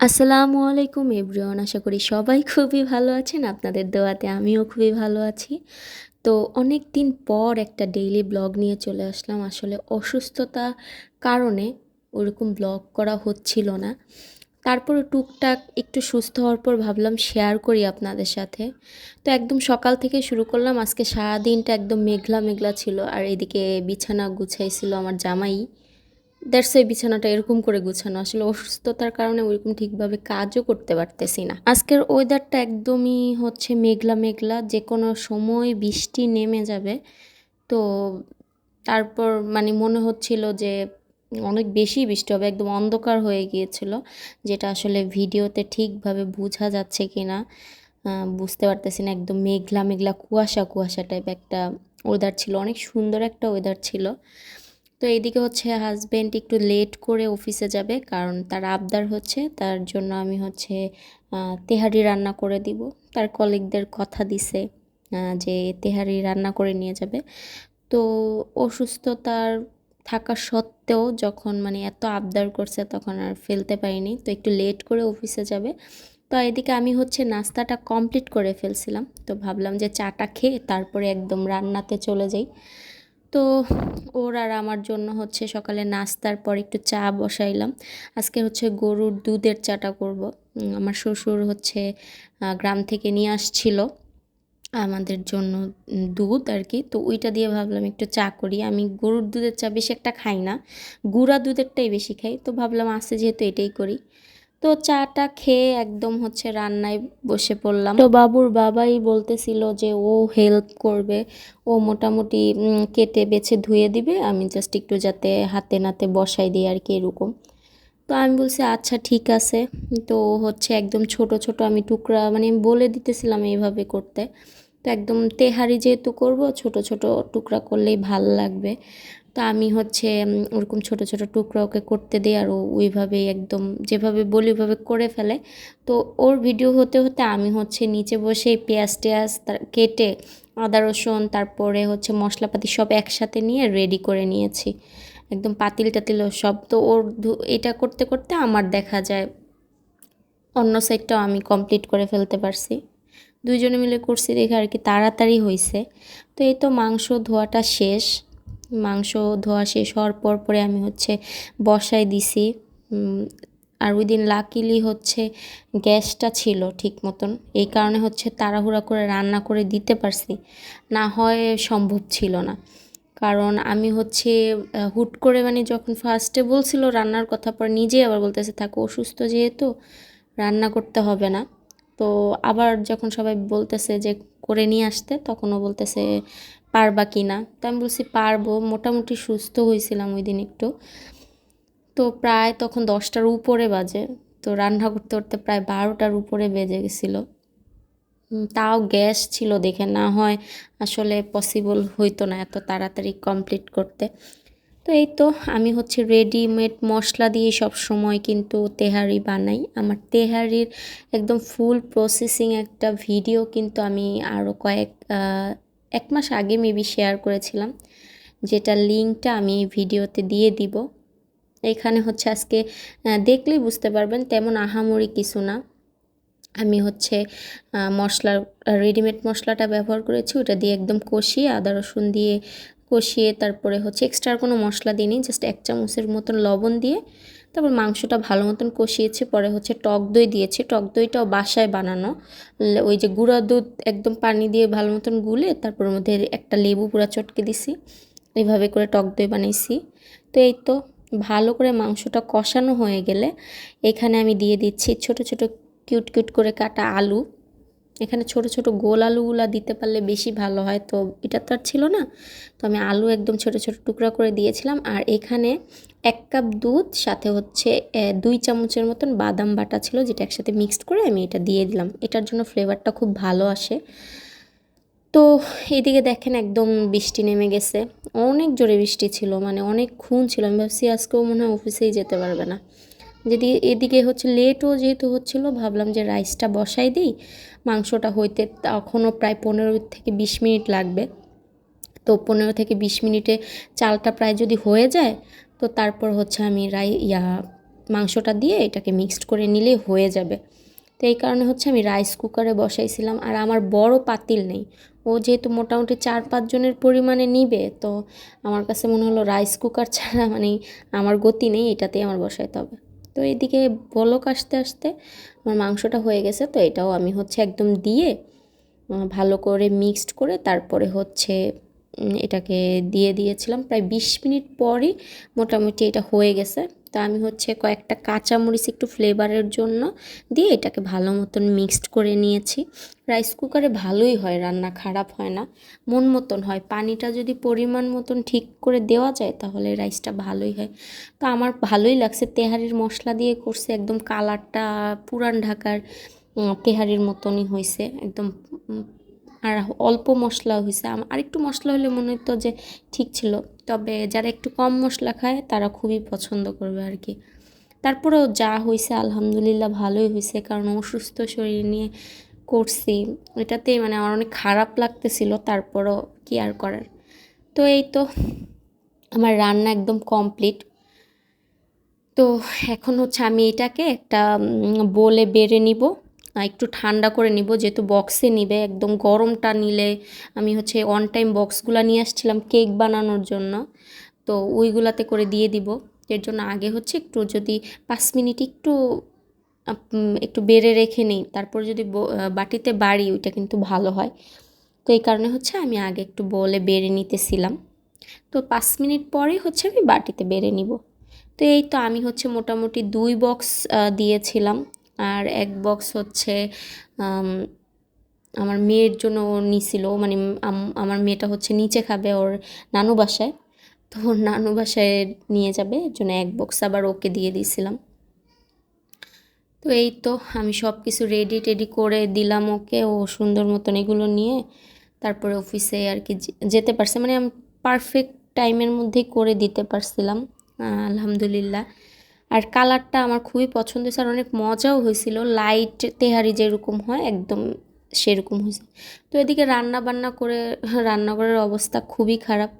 আসসালামু আলাইকুম এভরিওয়ান, আশা করি সবাই খুবই ভালো আছেন। আপনাদের দোয়াতে আমিও খুবই ভালো আছি। তো অনেক দিন পর একটা ডেইলি ব্লগ নিয়ে চলে আসলাম। আসলে অসুস্থতা কারণে ওরকম ব্লগ করা হচ্ছিল না। তারপরে টুকটাক একটু সুস্থ হওয়ার পর ভাবলাম শেয়ার করি আপনাদের সাথে। তো একদম সকাল থেকে শুরু করলাম। আজকে সারাদিনটা একদম মেঘলা মেঘলা ছিল। আর এদিকে বিছানা গুছাইছিল আমার জামাই। দ্যাটস এই বিছানাটা এরকম করে গুছানো। আসলে অসুস্থতার কারণে ওইরকম ঠিকভাবে কাজও করতে পারতেছি না। আজকের ওয়েদারটা একদমই হচ্ছে মেঘলা মেঘলা যে কোনো সময় বৃষ্টি নেমে যাবে। তো তারপর মানে মনে হচ্ছিল যে অনেক বেশি বৃষ্টি হবে, একদম অন্ধকার হয়ে গিয়েছিল, যেটা আসলে ভিডিওতে ঠিকভাবে বোঝা যাচ্ছে কি না বুঝতে পারতেছি না। একদম মেঘলা মেঘলা, কুয়াশা কুয়াশা টাইপ একটা ওয়েদার ছিল। অনেক সুন্দর একটা ওয়েদার ছিল। তো এইদিকে হচ্ছে হাজব্যান্ড একটু লেট করে অফিসে যাবে, কারণ তার আবদার হচ্ছে, তার জন্য আমি হচ্ছে তেহারি রান্না করে দিব। তার কলিগদের কথা দিছে যে তেহারি রান্না করে নিয়ে যাবে। তো অসুস্থতার থাকা সত্ত্বেও যখন মানে এত আবদার করছে তখন আর ফেলতে পারিনি, তো একটু লেট করে অফিসে যাবে। তো এদিকে আমি হচ্ছে নাস্তাটা কমপ্লিট করে ফেলছিলাম, তো ভাবলাম যে চাটা খেয়ে তারপরে একদম রান্নাতে চলে যাই। তো ওর আর আমার জন্য হচ্ছে সকালে নাস্তার পর একটু চা বসাইলাম। আজকে হচ্ছে গরুর দুধের চাটা করব। আমার শ্বশুর হচ্ছে গ্রাম থেকে নিয়ে আসছিল আমাদের জন্য দুধ আর কি তো ওইটা দিয়ে ভাবলাম একটু চা করি। আমি গরুর দুধের চা বেশি একটা খাই না, গুঁড়া দুধেরটাই বেশি খাই। তো ভাবলাম আসছে যেহেতু এটাই করি। তো চাটা খেয়ে একদম হচ্ছে রান্নায় বসে পড়লাম। তো বাবুর বাবাই বলতেছিল যে ও হেল্প করবে, ও মোটামুটি কেটে বেছে ধুয়ে দিবে, আমি জাস্ট একটু যাতে হাতে নাতে বসাই দিই আর কি এরকম। তো আমি বলছি আচ্ছা ঠিক আছে। তো হচ্ছে একদম ছোট ছোট, আমি টুকরা মানে বলে দিতেছিলাম এইভাবে করতে। তো একদম তেহারি যেহেতু করব, ছোট ছোট টুকরা করলেই ভালো লাগবে। তা আমি হচ্ছে ওরকম ছোট ছোট টুকরা ওকে করতে দিই আর ও ওইভাবেই একদম যেভাবে বলি ওইভাবে করে ফেলে। তো ওর ভিডিও হতে হতে আমি হচ্ছে নিচে বসে পেঁয়াজ টেয়াজ কেটে আদা রসুন তারপরে হচ্ছে মশলাপাতি সব একসাথে নিয়ে রেডি করে নিয়েছি। একদম পাতিল টাতিল সব। তো ওর এটা করতে করতে আমার দেখা যায় অন্য সাইডটাও আমি কমপ্লিট করে ফেলতে পারছি। দুইজনে মিলে করছি দেখে আর কি তাড়াতাড়ি হয়েছে তো এই তো মাংস ধোয়াটা শেষ। মাংস ধোয়া শেষ হওয়ার পর পরে আমি হচ্ছে বসাই দিছি। আর ওই দিন লাকিলি হচ্ছে গ্যাসটা ছিল ঠিক মতন। এই কারণে হচ্ছে তাড়াহুড়া করে রান্না করে দিতে পারছি। না হয় সম্ভব ছিল না। কারণ আমি হচ্ছে হুট করে মানে যখন ফার্স্টে বলছিল রান্নার কথা, পর নিজেই আবার বলতেছে, থাকো অসুস্থ যেহেতু, রান্না করতে হবে না। তো আবার যখন সবাই বলতেছে যে করে নিয়ে আসতে, তখনও বলতেছে পারবা কি না। তো আমি বলছি, পারব, মোটামুটি সুস্থ হয়েছিলাম ওই দিন একটু। তো প্রায় তখন দশটার উপরে বাজে। তো রান্না করতে করতে প্রায় বারোটার উপরে বেজে গেছিল। তাও গ্যাস ছিল দেখে, না হয় আসলে পসিবল হইতো না এত তাড়াতাড়ি কমপ্লিট করতে। তো এই তো আমি হচ্ছে রেডিমেড মশলা দিয়ে সব সময় কিন্তু তেহারি বানাই। আমার তেহারির একদম ফুল প্রসেসিং একটা ভিডিও কিন্তু আমি আরও কয়েক এক মাস আগে মেবি শেয়ার করেছিলাম, যেটা লিঙ্কটা আমি ভিডিওতে দিয়ে দিব। এখানে হচ্ছে আজকে দেখলেই বুঝতে পারবেন তেমন আহামরি কিছু না। আমি হচ্ছে মশলার রেডিমেড মশলাটা ব্যবহার করেছি, ওটা দিয়ে একদম কষিয়ে আদা রসুন দিয়ে কষিয়ে তারপরে হচ্ছে এক্সট্রা আর কোনো মশলা দিইনি জাস্ট এক চামচের মতন লবণ দিয়ে তারপর মাংসটা ভালো মতন কষিয়েছি, পরে হচ্ছে টক দই দিয়েছি। টক দইটাও বাসায় বানানো। ওই যে গুঁড়া দুধ একদম পানি দিয়ে ভালো মতন গুলে তারপর মধ্যে একটা লেবু পুরো চটকে দিছি। এইভাবে করে টক দই বানাইছি। তো এই তো ভালো করে মাংসটা কষানো হয়ে গেলে এখানে আমি দিয়ে দিচ্ছি ছোট ছোট, কিউট কিউট করে কাটা আলু। এখানে ছোট ছোট গোল আলুগুলো দিতে পারলে বেশি ভালো হয়। তো এটা তো আর ছিল না। তো আমি আলু একদম ছোট ছোট টুকরা করে দিয়েছিলাম। আর এখানে এক কাপ দুধ, সাথে হচ্ছে দুই চামচের মতন বাদাম বাটা ছিল যেটা একসাথে মিক্সড করে আমি এটা দিয়ে দিলাম। এটার জন্য ফ্লেভারটা খুব ভালো আসে। তো এদিকে দেখেন একদম বৃষ্টি নেমে গেছে। অনেক জোরে বৃষ্টি ছিল মানে অনেক খুন ছিল। আমি ভাবছি আজকেও মনে হয় অফিসেই যেতে পারবে না। যদি এদিকে হচ্ছে লেটও যেহেতু হচ্ছিল, ভাবলাম যে রাইসটা বসাই দিই। মাংসটা হইতে তখনও প্রায় পনেরো থেকে বিশ মিনিট লাগবে। তো পনেরো থেকে বিশ মিনিটে চালটা প্রায় যদি হয়ে যায়, তো তারপর হচ্ছে আমি রাই, ইয়া, মাংসটা দিয়ে এটাকে মিক্সড করে নিলেই হয়ে যাবে। তো এই কারণে হচ্ছে আমি রাইস কুকারে বসাইছিলাম। আর আমার বড় পাতিল নেই। ও যেহেতু মোটামুটি চার পাঁচজনের পরিমাণে নিবে, তো আমার কাছে মনে হলো রাইস কুকার ছাড়া মানে আমার গতি নেই, এটাতেই আমার বসাইতে হবে। তো এদিকে বলক আসতে আসতে আমার মাংসটা হয়ে গেছে, তো এটাও আমি হচ্ছে একদম দিয়ে ভালো করে মিক্সড করে তারপরে হচ্ছে এটাকে দিয়ে দিয়েছিলাম। প্রায় বিশ মিনিট পরই মোটামুটি এটা হয়ে গেছে। তো আমি হচ্ছে কয়েকটা কাঁচামরিচ একটু ফ্লেভারের জন্য দিয়ে এটাকে ভালো মতন মিক্সড করে নিয়েছি। রাইস কুকারে ভালোই হয়, রান্না খারাপ হয় না। মন মতন হয়। পানিটা যদি পরিমাণ মতন ঠিক করে দেওয়া যায় তাহলে রাইসটা ভালোই হয়। তো আমার ভালোই লাগছে। তেহারির মশলা দিয়ে করছে, একদম কালারটা পুরান ঢাকার তেহারির মতনই হয়েছে একদম আর অল্প মশলা হয়েছে আর একটু মশলা হলে মনে হতো যে ঠিক ছিল। তবে যারা একটু কম মশলা খায়, তারা খুবই পছন্দ করবে আর কি তারপরেও যা হয়েছে আলহামদুলিল্লাহ ভালোই হয়েছে কারণ অসুস্থ শরীর নিয়ে করছি। এটাতেই মানে আমার অনেক খারাপ লাগতেছিল, তারপরও কি আর করার। তো এই তো, আমার রান্না একদম কমপ্লিট। তো এখন হচ্ছে আমি এটাকে একটা বলে বেড়ে নিব। একটু ঠান্ডা করে নিব, যেহেতু বক্সে নিবে, একদম গরমটা নিলে আমি হচ্ছে অন টাইম বক্সগুলো নিয়ে আসছিলাম কেক বানানোর জন্য। তো ওইগুলাতে করে দিয়ে দিব। এর জন্য আগে হচ্ছে একটু যদি পাঁচ মিনিট একটু একটু বেড়ে রেখে নিই, তারপর যদি বাটিতে বাড়ি, ওইটা কিন্তু ভালো হয়। তো এই কারণে হচ্ছে আমি আগে একটু বলে বেড়ে নিতেছিলাম। তো পাঁচ মিনিট পরেই হচ্ছে আমি বাটিতে বেড়ে নিব। তো এই তো আমি হচ্ছে মোটামুটি দুই বক্স দিয়েছিলাম। আর এক বক্স হচ্ছে আমার মেয়ের জন্য ও নিছিল মানে আমার মেয়েটা হচ্ছে নিচে খাবে ওর নানু বাসায়। তো ওর নানু বাসায় নিয়ে যাবে, এর জন্য এক বক্স আবার ওকে দিয়ে দিয়েছিলাম। তো এই তো আমি সব কিছু রেডি টেডি করে দিলাম ওকে, ও সুন্দর মতন এগুলো নিয়ে তারপরে অফিসে আর কি যেতে পারছে মানে আমি পারফেক্ট টাইমের মধ্যেই করে দিতে পারছিলাম, আলহামদুলিল্লাহ। আর কালারটা আমার খুবই পছন্দ হয়েছে আর অনেক মজাও হয়েছিল। লাইট তেহারি যেরকম হয় একদম সেরকম হয়েছে। তো এদিকে রান্না বান্না করে রান্নাঘরের অবস্থা খুবই খারাপ।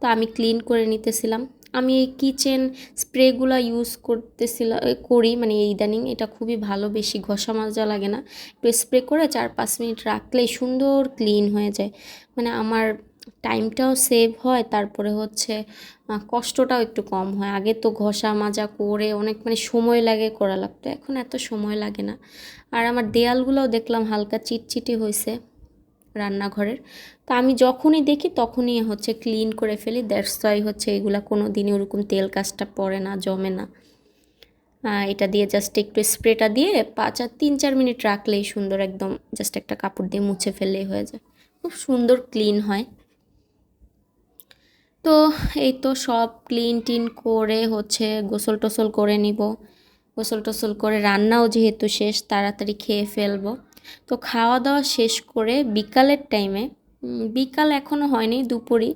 তো আমি ক্লিন করে নিতেছিলাম। আমি এই কিচেন স্প্রেগুলো ইউজ করতেছিলাম করি মানে ইদানিং এটা খুবই ভালো, বেশি ঘষা মাজা লাগে না। একটু স্প্রে করে চার পাঁচ মিনিট রাখলেই সুন্দর ক্লিন হয়ে যায়। মানে আমার টাইমটাও সেভ হয়, তারপরে হচ্ছে কষ্টটাও একটু কম হয়। আগে তো ঘষা মাজা করে অনেক মানে সময় লাগে করা লাগতো, এখন এত সময় লাগে না। আর আমার দেয়ালগুলোও দেখলাম হালকা চিটচিটি হয়েছে রান্নাঘরের। তো আমি যখনই দেখি তখনই হচ্ছে ক্লিন করে ফেলি ওয়াই হচ্ছে এগুলা কোনো দিনই ওরকম তেল কাজটা পড়ে না, জমে না। এটা দিয়ে জাস্ট একটু স্প্রেটা দিয়ে পাঁচ আর তিন চার মিনিট রাখলেই সুন্দর একদম জাস্ট একটা কাপড় দিয়ে মুছে ফেললেই হয়ে যায়। খুব সুন্দর ক্লিন হয়। তো এই তো সব ক্লিন টিন করে হচ্ছে গোসল টোসল করে নিব। গোসল টোসল করে রান্নাও যেহেতু শেষ, তাড়াতাড়ি খেয়ে ফেলব। তো খাওয়া দাওয়া শেষ করে বিকালের টাইমে বিকাল এখনও হয়নি, দুপুরই।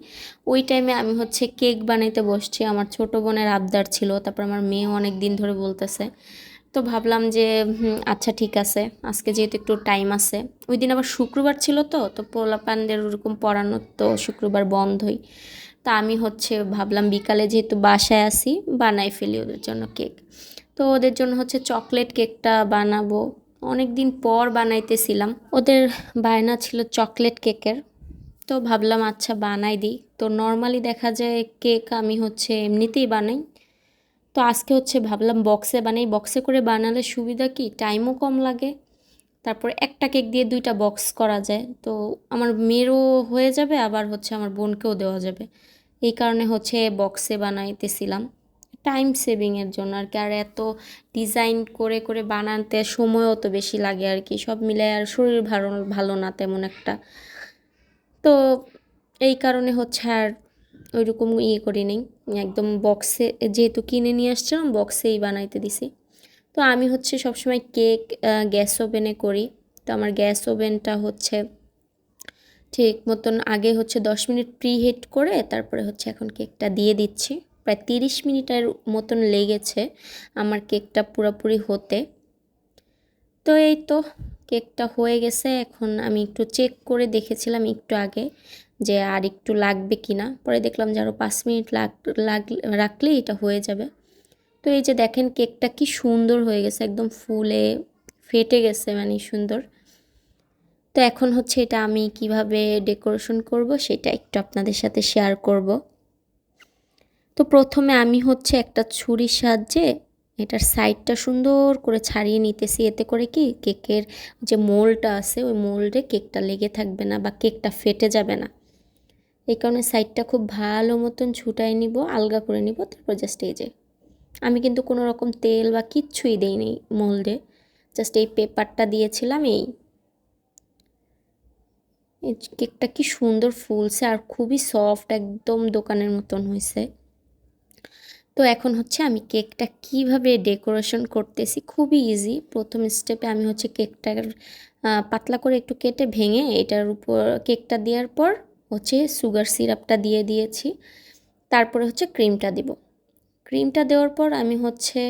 ওই টাইমে আমি হচ্ছে কেক বানাইতে বসছি। আমার ছোট বোনের আবদার ছিল, তারপর আমার মেয়ে অনেক দিন ধরে বলতেছে। তো ভাবলাম যে আচ্ছা ঠিক আছে, আজকে যেহেতু একটু টাইম আছে। ওই দিন আবার শুক্রবার ছিল তো তো পোলা পান্ডের ওরকম পড়ানোর তো শুক্রবার বন্ধই। তা আমি হচ্ছে ভাবলাম বিকালে যেহেতু বাসায় আসি বানাই ফেলি ওদের জন্য কেক। তো ওদের জন্য হচ্ছে চকলেট কেকটা বানাবো। অনেক দিন পর বানাইতেছিলাম। ওদের বায়না ছিল চকলেট কেকের। তো ভাবলাম আচ্ছা বানাই দিই। তো নর্মালি দেখা যায় কেক আমি হচ্ছে এমনিতেই বানাই। তো আজকে হচ্ছে ভাবলাম বক্সে বানাই। বক্সে করে বানালে সুবিধা কি? টাইমও কম লাগে। তারপর একটা কেক দিয়ে দুইটা বক্স করা যায়। তো আমার মেয়েরও হয়ে যাবে, আবার হচ্ছে আমার বোনকেও দেওয়া যাবে। এই কারণে হচ্ছে বক্সে বানাইতেছিলাম। টাইম সেভিংয়ের জন্য আর কি, আর এত ডিজাইন করে করে বানাতে সময়ও তো বেশি লাগে আর কি। সব মিলে আর শরীর ভালো ভালো না তেমন একটা। তো এই কারণে হচ্ছে আর ওইরকম ইয়ে করি নেই একদম বক্সে, যেহেতু কিনে নিয়ে আসছিলাম, বক্সেই বানাইতে দিছি। তো আমি হচ্ছে সবসময় কেক গ্যাস ওভেনে করি। তো আমার গ্যাস ওভেনটা হচ্ছে ঠিক মতন আগে হচ্ছে দশ মিনিট প্রি হিট করে তারপরে হচ্ছে এখন কেকটা দিয়ে দিচ্ছি। প্রায় তিরিশ মিনিটের মতন লেগেছে আমার কেকটা পুরোপুরি হতে। তো এই তো কেকটা হয়ে গেছে। এখন আমি একটু চেক করে দেখেছিলাম একটু আগে যে আর একটু লাগবে কি না পরে দেখলাম যে আরও পাঁচ মিনিট লাগ রাখলেই এটা হয়ে যাবে। তো এই যে দেখেন কেকটা কি সুন্দর হয়ে গেছে, একদম ফুলে ফেটে গেছে মানে সুন্দর। তো এখন হচ্ছে এটা আমি কীভাবে ডেকোরেশন করব সেটা একটু আপনাদের সাথে শেয়ার করব। তো প্রথমে আমি হচ্ছে একটা ছুরির সাহায্যে এটার সাইডটা সুন্দর করে ছাড়িয়ে নিতেছি। এতে করে কি কেকের যে মোলটা আছে, ওই মোল্ডে কেকটা লেগে থাকবে না বা কেকটা ফেটে যাবে না। এই কারণে সাইডটা খুব ভালো মতন ছুটাই নিব, আলগা করে নিব, তারপর জাস্ট এই যে আমি কিন্তু কোনো রকম তেল বা কিচ্ছুই দেইনি মোল্ডে জাস্ট এই পেপারটা দিয়েছিলাম, এই কেকটা কি সুন্দর ফুলছে আর খুবই সফট, একদম দোকানের মতন হয়েছে তো এখন হচ্ছে আমি কেকটা কীভাবে ডেকোরেশন করতেছি, খুবই ইজি। প্রথম স্টেপে আমি হচ্ছে কেকটার পাতলা করে একটু কেটে ভেঙে এটার উপর কেকটা দেওয়ার পর হচ্ছে সুগার সিরাপটা দিয়ে দিয়েছি। তারপরে হচ্ছে ক্রিমটা দিব। ক্রিমটা দেওয়ার পর আমি হচ্ছে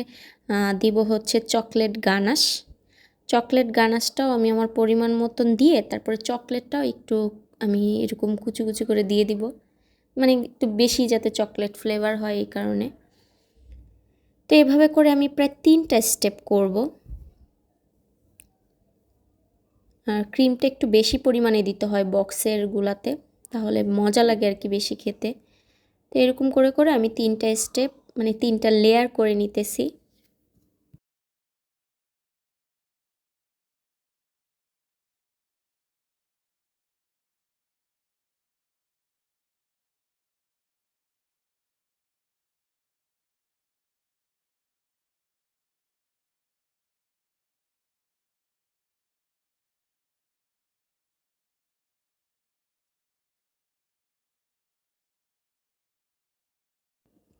দিব হচ্ছে চকলেট গানাশ। চকলেট গানাশটাও আমি আমার পরিমাণ মতন দিয়ে তারপরে চকলেটটাও একটু আমি এরকম কুচু কুচু করে দিয়ে দিব। মানে একটু বেশি যাতে চকলেট ফ্লেভার হয় এই কারণে। তো এভাবে করে আমি প্রায় তিনটা স্টেপ করব। আর ক্রিমটা একটু বেশি পরিমাণে দিতে হয় বক্সের গুলাতে, তাহলে মজা লাগে আর কি বেশি খেতে। তো এরকম করে করে আমি তিনটা স্টেপ মানে তিনটা লেয়ার করে নিতেছি।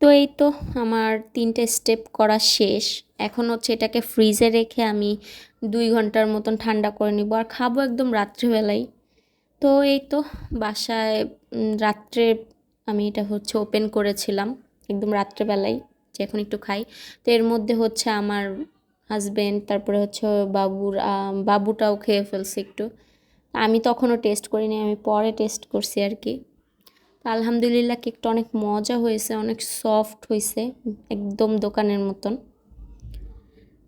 তো এই তো আমার তিনটে স্টেপ করা শেষ। এখন হচ্ছে এটাকে ফ্রিজে রেখে আমি দুই ঘণ্টার মতন ঠান্ডা করে নিব আর খাব একদম রাত্রিবেলায় তো এই তো বাসায় রাত্রে আমি এটা হচ্ছে ওপেন করেছিলাম একদম রাত্রেবেলায় যে এখন একটু খাই। তো এর মধ্যে হচ্ছে আমার হাজব্যান্ড তারপরে হচ্ছে বাবুর বাবুটাও খেয়ে ফেলছে একটু। আমি তখনও টেস্ট করিনি, আমি পরে টেস্ট করছি আর কি। আলহামদুলিল্লাহ কেকটা অনেক মজা হয়েছে, অনেক সফট হয়েছে, একদম দোকানের মতন।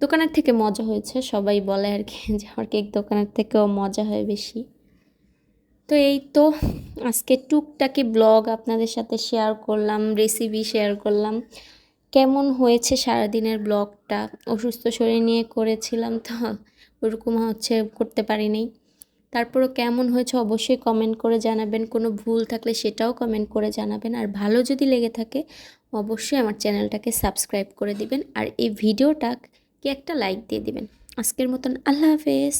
দোকানের থেকে মজা হয়েছে, সবাই বলে আর কি যে আমার কেক দোকানের থেকেও মজা হয় বেশি। তো এই তো, আজকে টুকটাকি ব্লগ আপনাদের সাথে শেয়ার করলাম রেসিপি শেয়ার করলাম। কেমন হয়েছে সারাদিনের ব্লগটা? অসুস্থ শরীর নিয়ে করেছিলাম তো ওরকম হচ্ছে, করতে পারিনি। তারপরও কেমন হয়েছে অবশ্যই কমেন্ট করে জানাবেন। কোনো ভুল থাকলে সেটাও কমেন্ট করে জানাবেন। আর ভালো যদি লেগে থাকে, অবশ্যই আমার চ্যানেলটাকে সাবস্ক্রাইব করে দিবেন। আর এই ভিডিওটা ভিডিওটাকে একটা লাইক দিয়ে দিবেন। আজকের মতন আল্লাহ হাফেজ।